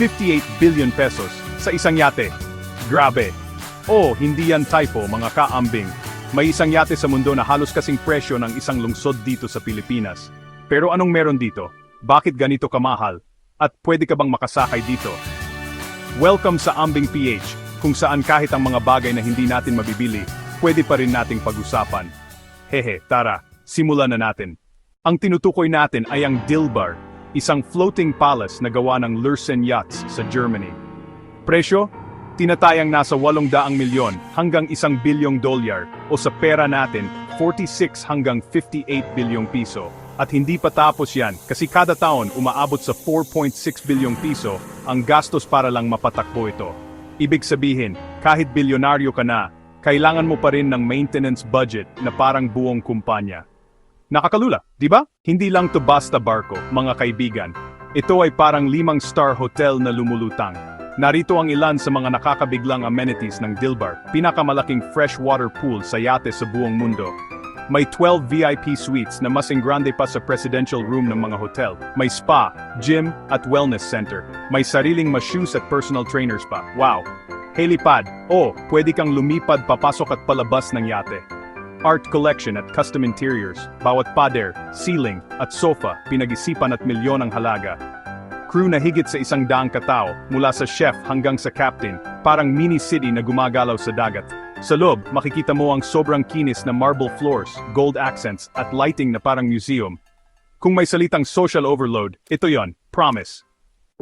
58 billion pesos sa isang yate. Grabe. Oh, hindi yan typo mga kaambing. May isang yate sa mundo na halos kasing presyo ng isang lungsod dito sa Pilipinas. Pero anong meron dito? Bakit ganito kamahal? At pwede ka bang makasakay dito? Welcome sa Ambing PH, kung saan kahit ang mga bagay na hindi natin mabibili, pwede pa rin nating pag-usapan. Hehe, tara, simulan na natin. Ang tinutukoy natin ay ang Dilbar, isang floating palace na gawa ng Lursen Yachts sa Germany. Presyo? Tinatayang nasa 800 milyon hanggang 1 bilyong dolyar o sa pera natin 46 hanggang 58 bilyong piso. At hindi pa tapos yan kasi kada taon umaabot sa 4.6 bilyong piso ang gastos para lang mapatakbo ito. Ibig sabihin, kahit bilyonaryo ka na, kailangan mo pa rin ng maintenance budget na parang buong kumpanya. Nakakalula, di ba? Hindi lang to basta barko, mga kaibigan. Ito ay parang limang star hotel na lumulutang. Narito ang ilan sa mga nakakabiglang amenities ng Dilbar, pinakamalaking freshwater pool sa yate sa buong mundo. May 12 VIP suites na mas grande pa sa presidential room ng mga hotel. May spa, gym, at wellness center. May sariling mashoes at personal trainers pa. Wow! Helipad. Oh, pwede kang lumipad papasok at palabas ng yate. Art collection at custom interiors. Bawat pader, ceiling, at sofa, pinag-isipan at milyon ang halaga. Crew na higit sa isang daang katao, mula sa chef hanggang sa captain, parang mini city na gumagalaw sa dagat. Sa loob, makikita mo ang sobrang kinis na marble floors, gold accents, at lighting na parang museum. Kung may salitang social overload, ito yon, promise.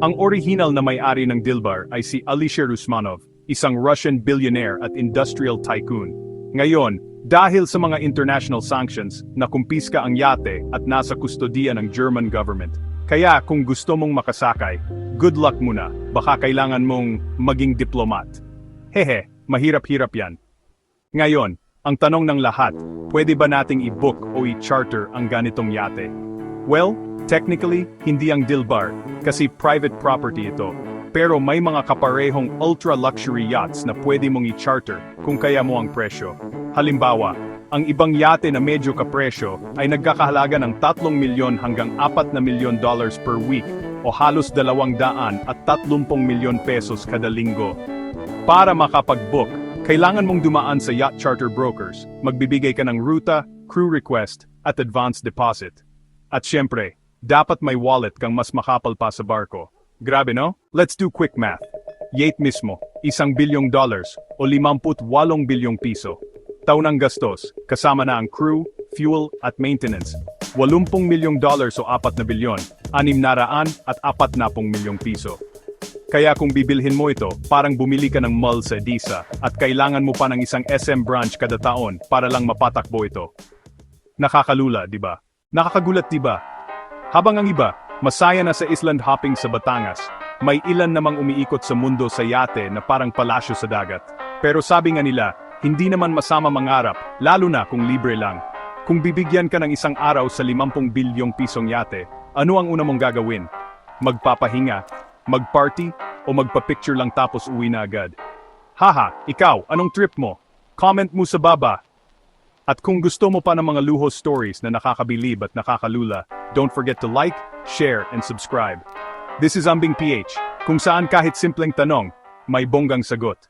Ang original na may-ari ng Dilbar ay si Alisher Usmanov, isang Russian billionaire at industrial tycoon. Ngayon, dahil sa mga international sanctions, nakumpiska ang yate at nasa kustodiya ng German government. Kaya kung gusto mong makasakay, good luck muna, baka kailangan mong maging diplomat. Hehe, mahirap-hirap yan. Ngayon, ang tanong ng lahat, pwede ba nating i-book o i-charter ang ganitong yate? Well, technically, hindi ang Dilbar, kasi private property ito. Pero may mga kaparehong ultra-luxury yachts na pwede mong i-charter kung kaya mo ang presyo. Halimbawa, ang ibang yate na medyo kapresyo ay nagkakahalaga ng 3 milyon hanggang 4 na milyon dollars per week o halos 200 at 30 milyon pesos kada linggo. Para makapag-book, kailangan mong dumaan sa yacht charter brokers, magbibigay ka ng ruta, crew request, at advance deposit. At syempre, dapat may wallet kang mas makapal pa sa barko. Grabe no? Let's do quick math. Yacht mismo, isang bilyong dollars o 58 bilyong piso. Taunang gastos, kasama na ang crew, fuel, at maintenance. 80 milyong dollars o 4 na bilyon, 6 na raan at 4 na pong milyong piso. Kaya kung bibilhin mo ito, parang bumili ka ng mall sa Disa at kailangan mo pa ng isang SM branch kada taon para lang mapatakbo ito. Nakakalula, di ba? Nakakagulat, di ba? Habang ang iba, masaya na sa island hopping sa Batangas, may ilan namang umiikot sa mundo sa yate na parang palasyo sa dagat. Pero sabi nga nila, hindi naman masama mangarap, lalo na kung libre lang. Kung bibigyan ka ng isang araw sa 50 bilyong pisong yate, ano ang una mong gagawin? Magpapahinga, magparty, o magpa-picture lang tapos uwi na agad? Haha, ikaw, anong trip mo? Comment mo sa baba. At kung gusto mo pa ng mga luho stories na nakakabilib at nakakalula, don't forget to like, share, and subscribe. This is Ambing PH, kung saan kahit simpleng tanong, may bonggang sagot.